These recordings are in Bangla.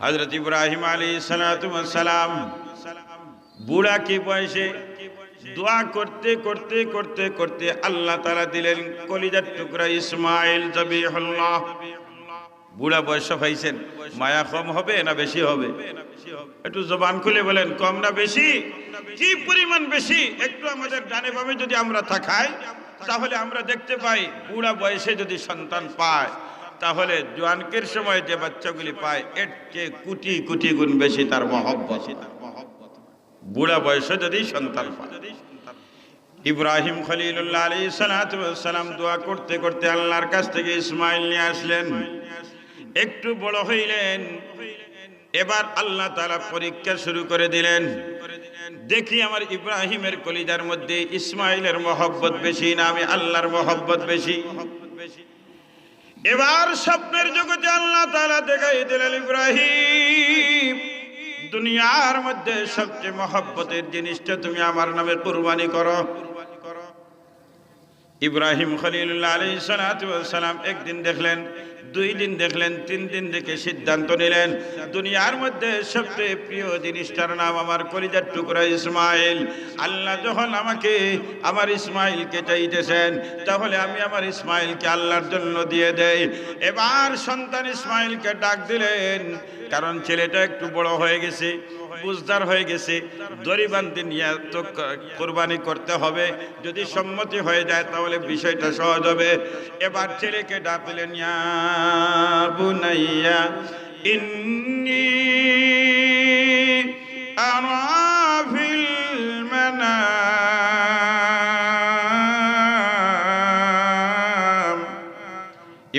হজরত ইব্রাহিম আলী সালাম বুড়া কি বয়সে দোয়া করতে করতে করতে করতে আল্লাহ তারা দিলেন কলিজার টুকরা ইসমাইল জবিহুল্লাহ। বুড়া বয়স পাইছেন মায়া কম হবে না বেশি হবে? একটু জবান খুলে বলেন, কম না বেশি? কি পরিমাণ বেশি? একটু আমাদের ডানে বামে যদি আমরা থাকাই তাহলে আমরা দেখতে পাই বুড়া বয়সে যদি সন্তান পায়। তাহলে জোয়ানকের সময় যে বাচ্চাগুলি পায়, এর চেয়ে কোটি কোটি গুণ বেশি তার মহব্বত। বুড়া বয়সে যদি সন্তান পায়। ইব্রাহিম খলিলুল্লাহ আলী সালাম দোয়া করতে করতে আল্লাহর কাছ থেকে ইসমাইল নিয়ে আসলেন। একটু বড় হইলেন। এবার আল্লাহ তালা পরীক্ষা শুরু করে দিলেন। দেখি আমার ইব্রাহিমের কলিজার মধ্যে ইসমাইলের মহব্বত বেশি না আমি আল্লাহর মহব্বত বেশি। এবার স্বপ্নের জগতে আল্লাহ তালা দেখাই দিলেন ইব্রাহিম, দুনিয়ার মধ্যে সবচেয়ে মহব্বতের জিনিসটা তুমি আমার নামে কুরবানি করো। ইব্রাহিম খলিল্লা আলী সালাম একদিন দেখলেন দুই দিন দেখলেন, তিন দিন দেখে সিদ্ধান্ত নিলেন, দুনিয়ার মধ্যে সবচেয়ে প্রিয় জিনিসটার নাম আমার কলিজার টুকরা ইসমাইল। আল্লাহ যখন আমাকে, আমার ইসমাইলকে চাইতেছেন, তাহলে আমি আমার ইসমাইলকে আল্লাহর জন্য দিয়ে দেই। এবার সন্তান ইসমাইলকে ডাক দিলেন, কারণ ছেলেটা একটু বড় হয়ে গেছে। বুঝদার হয়ে গেছে, দড়ি নিয়ে তো কোরবানি করতে হবে। যদি সম্মতি হয়ে যায়, তাহলে বিষয়টা সহজ হবে। এবার ছেলেকে ডাকলেন ইয়া বুনাইয়া, ইন্নি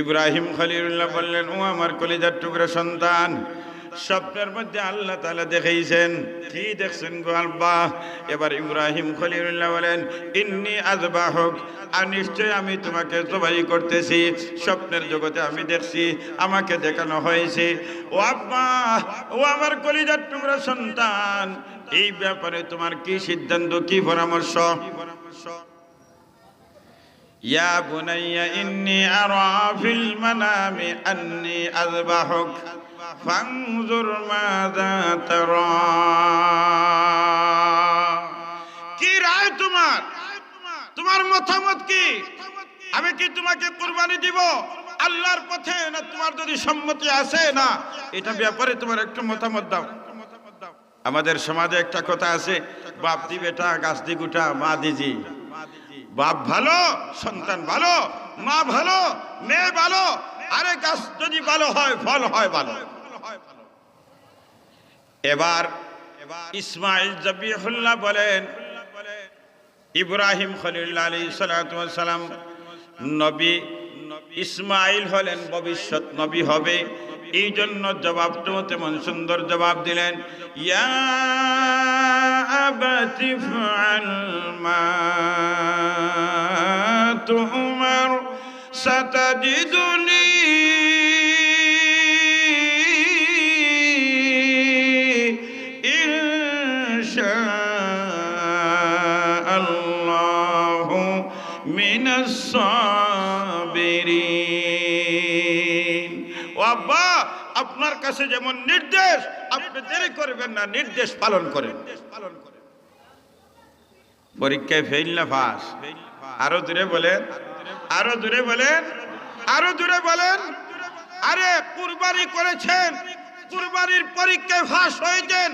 ইব্রাহিম খলিলুল্লাহ বললেন, ও আমার কলিজার টুকরা সন্তান স্বপ্নের মধ্যে আল্লাহ তালা দেখাইছেন। কি দেখছেন গো আব্বা? এবার ইব্রাহিম খলিউল্লাহ বলেন, ইন্নি আজবা হোক আর নিশ্চয় আমি তোমাকে জবাই করতেছি। স্বপ্নের জগতে আমি দেখছি, আমাকে দেখানো হয়েছে। ও আব্বা, ও আমার কলিজার টুকরা সন্তান, এই ব্যাপারে তোমার কি সিদ্ধান্ত, কি পরামর্শ? ইয়া বুনাইয়া, ইন্নি আরা ফিল মানামি আন্নি আযবাহুক। ফাংজুর মাদা তারা। কি রায় তোমার? তোমার মতামত কি? আমি কি তোমাকে কুরবানি দিব? আল্লাহর পথে না তোমার যদি সম্মতি আছে না? এটা ব্যাপারে তোমার একটু মতামত দাও। আমাদের সমাজে একটা কথা আছে, বাপ দি বেটা, গাছ দি গুটা, মা দিজি বাপ ভালো, সন্তান ভালো, মা ভালো, মেয়ে ভালো, আরে গাছ যদি ভালো হয়, ফল হয় ভালো। হয় এবার ইসমাইল জবিহুল্লাহ বলেন, ইব্রাহিম খলিল্লা আলী সালাম নবী ইসমাইল হলেন ভবিষ্যৎ নবী হবে। এই জন্য জবাবটাও তেমন সুন্দর জবাব দিলেন, ইয়া তুমার সাতাজিদুনি আব্বা, আপনার কাছে যেমন নির্দেশ, আপনি দেরি করবেন না, নির্দেশ পালন করেন। পরীক্ষায় ফেল না ফাঁস আরও দূরে বলেন, আরও দূরে বলেন, আরও দূরে বলেন। আরে, কুরবানি করেছেন, কুরবানির পরীক্ষায় ফাঁস হয়েছেন।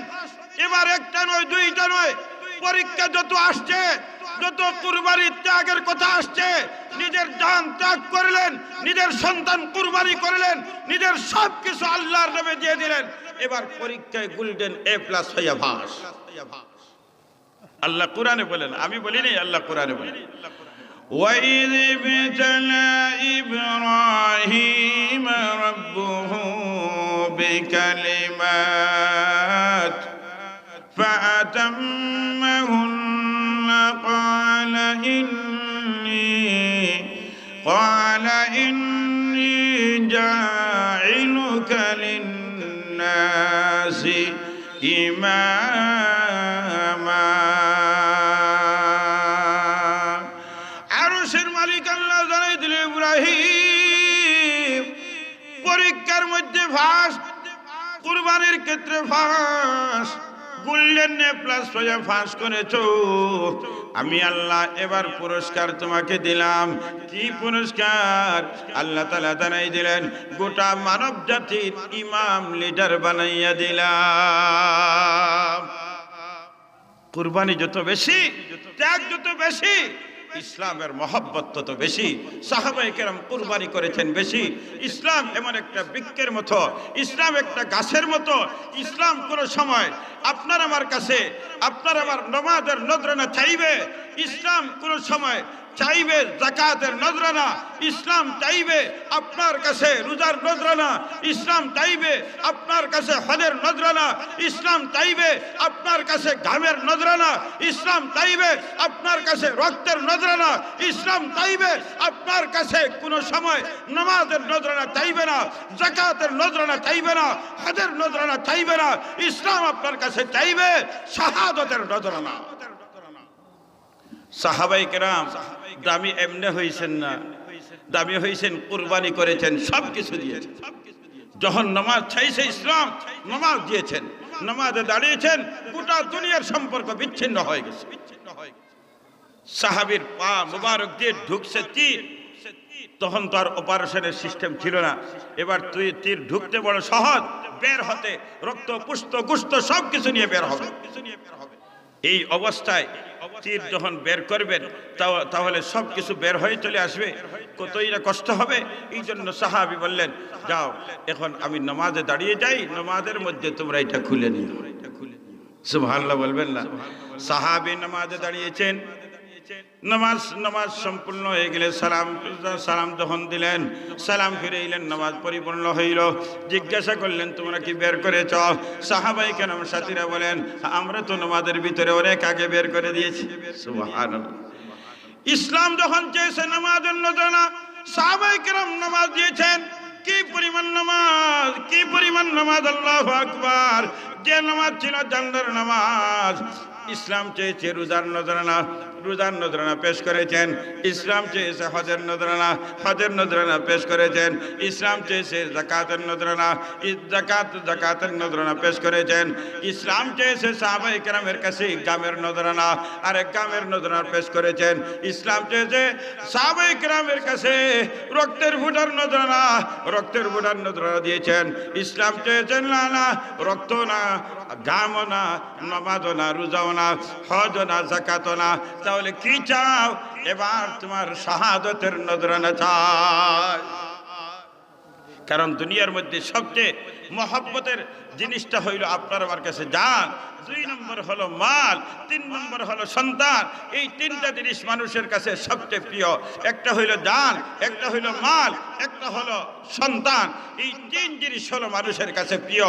এবার একটা নয়, দুইটা নয়। পরীক্ষা যত আসছে যত কুরবানির ত্যাগের কথা আসছে নিজের জান ত্যাগ করলেন নিজের সন্তান কুরবানি করলেন নিজের সব কিছু আল্লাহর নামে দিয়ে দিলেন এবার পরীক্ষায় গোল্ডেন এ প্লাস হইয়া ভাস আল্লাহ কোরআনে বলেন আমি বলিনি আল্লাহ কোরআনে বলেন وإذ ابتلى إبراهيم ربه بكلمات فأتمهن قال إني قال إني جاعلك للناس إماما আরশের মালিক আল্লাহ জানাই দিল ইব্রাহিম পরীক্ষার মধ্যে ভাস কুরবানি কুরবানির ক্ষেত্রে ফাঁস গোল্ডেন প্লাস হয়ে ফাঁস করেছ আমি আল্লাহ এবার পুরস্কার তোমাকে দিলাম। কি পুরস্কার? আল্লাহ তালা জানাই দিলেন, গোটা মানব জাতির ইমাম লিডার বানাইয়া দিলাম। কুরবানি যত বেশি, ত্যাগ যত বেশি ইসলামের মহব্বত তত বেশি সাহাবাই কেরাম কুরবানি করেছেন বেশি। ইসলাম এমন একটা বৃক্ষের মতো, ইসলাম একটা গাছের মতো। ইসলাম কোনো সময় আপনার আমার কাছে, আপনার আমার নমাজের নজরানা চাইবে। ইসলাম কোনো সময় চাইবে জাকাতের নজরানা, ইসলাম চাইবে আপনার কাছে রোজার নজরানা, ইসলাম চাইবে আপনার কাছে হজের নজরানা, ইসলাম চাইবে আপনার কাছে ঘামের নজরানা, ইসলাম চাইবে আপনার কাছে রক্তের নজরানা, ইসলাম চাইবে আপনার কাছে কোনো সময় নামাজের নজরানা চাইবে না, জাকাতের নজরানা চাইবে না, হজের নজরানা চাইবে না, ইসলাম আপনার কাছে চাইবে শাহাদতের নজরানা। সাহাবাই কেরাম, দামি এমনে হয়েছেন না। দামি হয়েছেন কুরবানি করেছেন, সব কিছু দিয়েছেন। যখন নামাজ চাইছে ইসলাম, নমাজ দিয়েছেন, নমাজে দাঁড়িয়েছেন, গোটা দুনিয়ার সম্পর্ক বিচ্ছিন্ন হয়ে গেছে। বিচ্ছিন্ন হয়ে সাহাবির পা মুবারক দিয়ে ঢুকছে তীর। তখন তো আর অপারেশনের সিস্টেম ছিল না। এবার তুই তীর ঢুকতে বড় সহজ, বের হতে, রক্ত পুষ্ট, গুস্ত সব কিছু নিয়ে বের হবে। এই অবস্থায় তীর যখন বের করবেন তাহলে সব কিছু বের হয়ে চলে আসবে। কতই না কষ্ট হবে? এই জন্য সাহাবি বললেন, যাও, এখন আমি নমাজে দাঁড়িয়ে যাই, নমাজের মধ্যে তোমরা এটা খুলে নিও। সুভাল্লা বলবেন না। সাহাবি নমাজে দাঁড়িয়েছেন নামাজ নামাজ সম্পূর্ণ হয়ে গেলে সালাম সালাম যখন দিলেন, সালাম ফিরে এলেন, নামাজ পরিপূর্ণ হইল। জিজ্ঞাসা করলেন, তোমরা কি বের করেছ? সাহাবাই কেন সাথীরা বলেন, আমরা তো নামাজের ভিতরে অনেক আগে বের করে দিয়েছি। ইসলাম যখন চেয়েছে নামাজের নজনা সাহাবাই কেরাম নামাজ দিয়েছেন। কি পরিমাণ নামাজ? কি পরিমাণ নামাজ? আল্লাহ আকবার। যে নামাজ ছিল জান্নার নামাজ। ইসলাম চেয়েছে রোজার নজরানা রোজার নজরানা পেশ করেছেন। ইসলাম চেয়েছে হজের নজরানা হজের নজরানা পেশ করেছেন। ইসলাম চেয়েছে জাকাতের নজরানা জাকাত জাকাতের নজরানা পেশ করেছেন। ইসলাম চেয়েছে সাহাবাই কেরামের কাছে গ্রামের নজরানা আর এক গ্রামের নজরানা পেশ করেছেন। ইসলাম চেয়েছে সাহাবাই কেরামের কাছে রক্তের ফুটার নজরানা, রক্তের ফুটার নজরানা দিয়েছেন। ইসলাম চেয়েছেন না না, রক্ত না গামও না, নমাজও না, রোজাও না হজ না না। তাহলে কি চাও? এবার তোমার শাহাদতের নজরানা চাই। কারণ দুনিয়ার মধ্যে সবচেয়ে মহব্বতের জিনিসটা হইল আপনার আমার কাছে যান দুই নম্বর হলো মাল, তিন নম্বর হলো সন্তান। এই তিনটা জিনিস মানুষের কাছে সবচেয়ে প্রিয়। একটা হইল যান একটা হইল মাল, একটা হলো সন্তান। এই তিন জিনিস হলো মানুষের কাছে প্রিয়।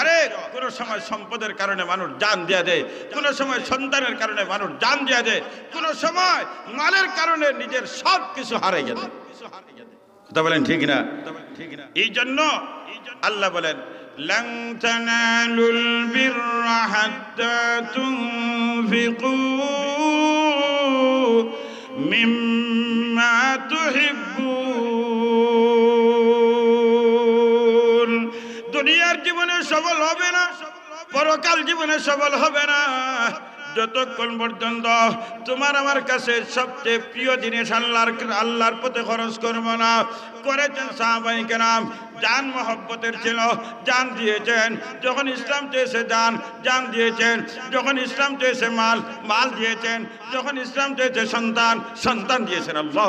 আরে, কোনো সময় সম্পদের কারণে মানুষ জান দেয়া দেয়, কোনো সময় সন্তানের কারণে মানুষ জান দেয়া দেয়, কোনো সময় মালের কারণে নিজের সব কিছু হারে গেল কিছু হারে গেছে কথা বলেন ঠিক না ঠিক না এই জন্য আল্লাহ বলেন لن تنالوا البر حتى تنفقوا مما تحبون দুনিয়ার জীবনে সফল হবে না পরকাল জীবনে সফল হবে না যতক্ষণ পর্যন্ত তোমার আমার কাছে সবচেয়ে প্রিয় জিনিস আল্লাহর আল্লাহর পথে খরচ করব না, করেছেন সাহাবাই কেরাম যান মহব্বতের ছিল যান দিয়েছেন, যখন ইসলাম চেয়েছে যান যান দিয়েছেন, যখন ইসলাম চেয়েছে মাল মাল দিয়েছেন, যখন ইসলাম চেয়েছে সন্তান সন্তান দিয়েছেন, আল্লাহ